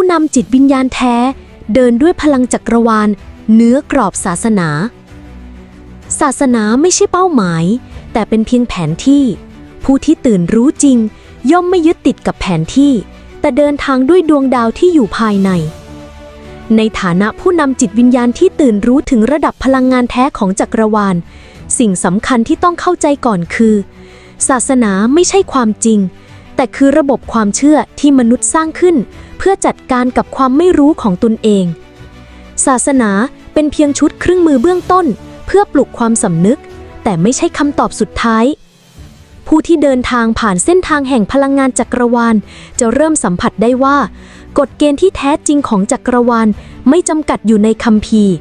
ผู้นำจิตวิญญาณแท้ เดินด้วยพลังจักรวาลเนื้อกรอบศาสนา ศาสนาไม่ใช่เป้าหมาย แต่เป็นเพียงแผนที่ ผู้ที่ตื่นรู้จริง ย่อมไม่ยึดติดกับแผนที่ แต่เดินทางด้วยดวงดาวที่อยู่ภายใน ในฐานะผู้นำจิตวิญญาณที่ตื่นรู้ถึงระดับพลังงานแท้ของจักรวาล สิ่งสำคัญที่ต้องเข้าใจก่อนคือ ศาสนาไม่ใช่ความจริง แต่คือระบบความเชื่อที่มนุษย์สร้างขึ้น เพื่อจัดการกับความไม่รู้ของตนเอง ศาสนาเป็นเพียงชุดเครื่องมือเบื้องต้น เพื่อปลุกความสำนึก แต่ไม่ใช่คำตอบสุดท้าย ผู้ที่เดินทางผ่านเส้นทางแห่งพลังงานจักรวาล จะเริ่มสัมผัสได้ว่า กฎเกณฑ์ที่แท้จริงของจักรวาลไม่จำกัดอยู่ในคัมภีร์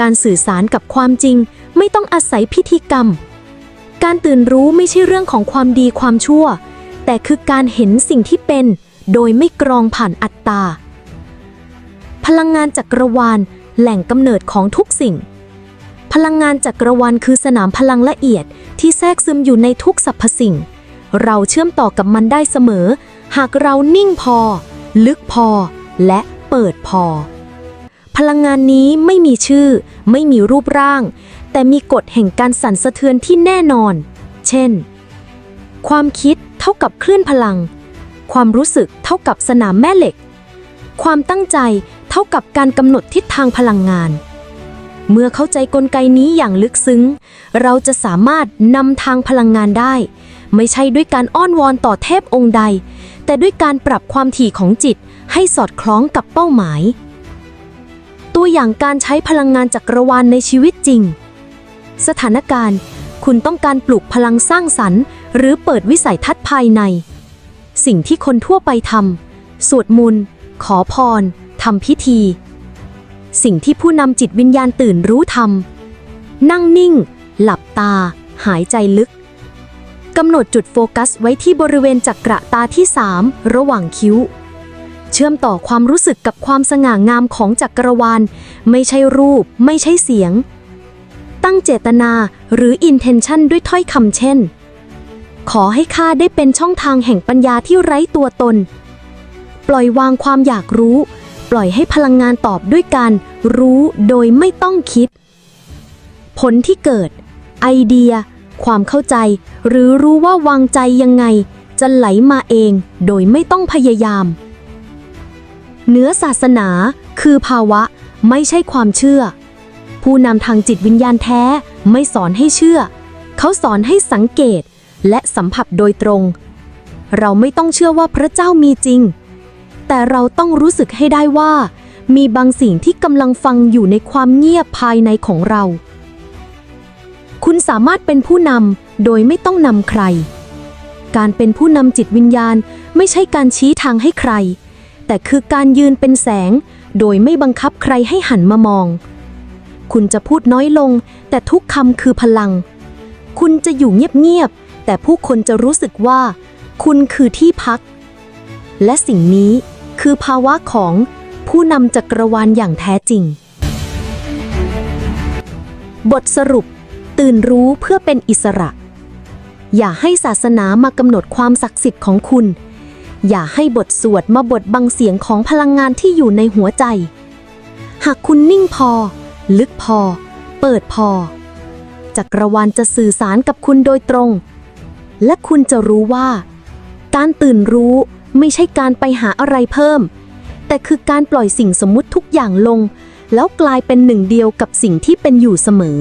การสื่อสารกับความจริงไม่ต้องอาศัยพิธีกรรม การตื่นรู้ไม่ใช่เรื่องของความดีความชั่ว แต่คือการเห็นสิ่งที่เป็น โดยไม่กรองผ่านอัตตา พลังงานจักรวาล แหล่งกำเนิดของทุกสิ่ง พลังงานจักรวาลคือสนามพลังละเอียดที่แทรกซึมอยู่ในทุกสรรพสิ่ง เราเชื่อมต่อกับมันได้เสมอ หากเรานิ่งพอ ลึกพอ และเปิดพอ พลังงานนี้ไม่มีชื่อ ไม่มีรูปร่าง แต่มีกฎแห่งการสั่นสะเทือนที่แน่นอน เช่น ความคิดเท่ากับคลื่นพลัง ความรู้สึกเท่ากับสนามแม่เหล็ก ความตั้งใจเท่ากับการกำหนดทิศทางพลังงาน เมื่อเข้าใจกลไกนี้อย่างลึกซึ้ง เราจะสามารถนำทางพลังงานได้ ไม่ใช่ด้วยการอ้อนวอนต่อเทพองค์ใด แต่ด้วยการปรับความถี่ของจิตให้สอดคล้องกับเป้าหมาย ตัวอย่างการใช้พลังงานจักรวาลในชีวิตจริง สถานการณ์ คุณต้องการปลุกพลังสร้างสรรค์ หรือเปิดวิสัยทัศน์ภายใน สิ่งที่คนทั่วไปทำสวดมนต์ขอพรทำพิธี สิ่งที่ผู้นำจิตวิญญาณตื่นรู้ทำนั่งนิ่ง หลับตา หายใจลึกกำหนดจุดโฟกัสไว้ที่บริเวณจักระตาที่ 3 ระหว่างคิ้ว เชื่อมต่อความรู้สึกกับความสง่างามของจักรวาล ไม่ใช่รูป ไม่ใช่เสียง ตั้งเจตนาหรือ intention ด้วยถ้อยคำเช่น ขอให้ข้าได้เป็นช่องทางแห่งปัญญาที่ไร้ตัวตน ปล่อยวางความอยากรู้ ปล่อยให้พลังงานตอบด้วยการรู้โดยไม่ต้องคิด ผลที่เกิด ไอเดีย ความเข้าใจ หรือรู้ว่าวางใจยังไง จะไหลมาเองโดยไม่ต้องพยายาม เนื้อศาสนาคือภาวะไม่ใช่ความเชื่อ ผู้นำทางจิตวิญญาณแท้ไม่สอนให้เชื่อ เขาสอนให้สังเกต และสัมผัสโดยตรง เราไม่ต้องเชื่อว่าพระเจ้ามีจริง แต่เราต้องรู้สึกให้ได้ว่า มีบางสิ่งที่กำลังฟังอยู่ในความเงียบภายในของเรา คุณสามารถเป็นผู้นำโดยไม่ต้องนำใคร การเป็นผู้นำจิตวิญญาณไม่ใช่การชี้ทางให้ใคร แต่คือการยืนเป็นแสง โดยไม่บังคับใครให้หันมามอง คุณจะพูดน้อยลง แต่ทุกคำคือพลัง คุณจะอยู่เงียบๆ แต่ผู้คนจะรู้สึกว่า คุณคือที่พัก และสิ่งนี้คือภาวะของผู้นำจักรวาลอย่างแท้จริง บทสรุป ตื่นรู้เพื่อเป็นอิสระ อย่าให้ศาสนามากำหนดความศักดิ์สิทธิ์ของคุณ อย่าให้บทสวดมาบทบังเสียงของพลังงานที่อยู่ในหัวใจ หากคุณนิ่งพอ ลึกพอ เปิดพอ จักรวาลจะสื่อสารกับคุณโดยตรง และคุณจะรู้ว่า การตื่นรู้ไม่ใช่การไปหาอะไรเพิ่ม แต่คือการปล่อยสิ่งสมมุติทุกอย่างลง แล้วกลายเป็นหนึ่งเดียวกับสิ่งที่เป็นอยู่เสมอ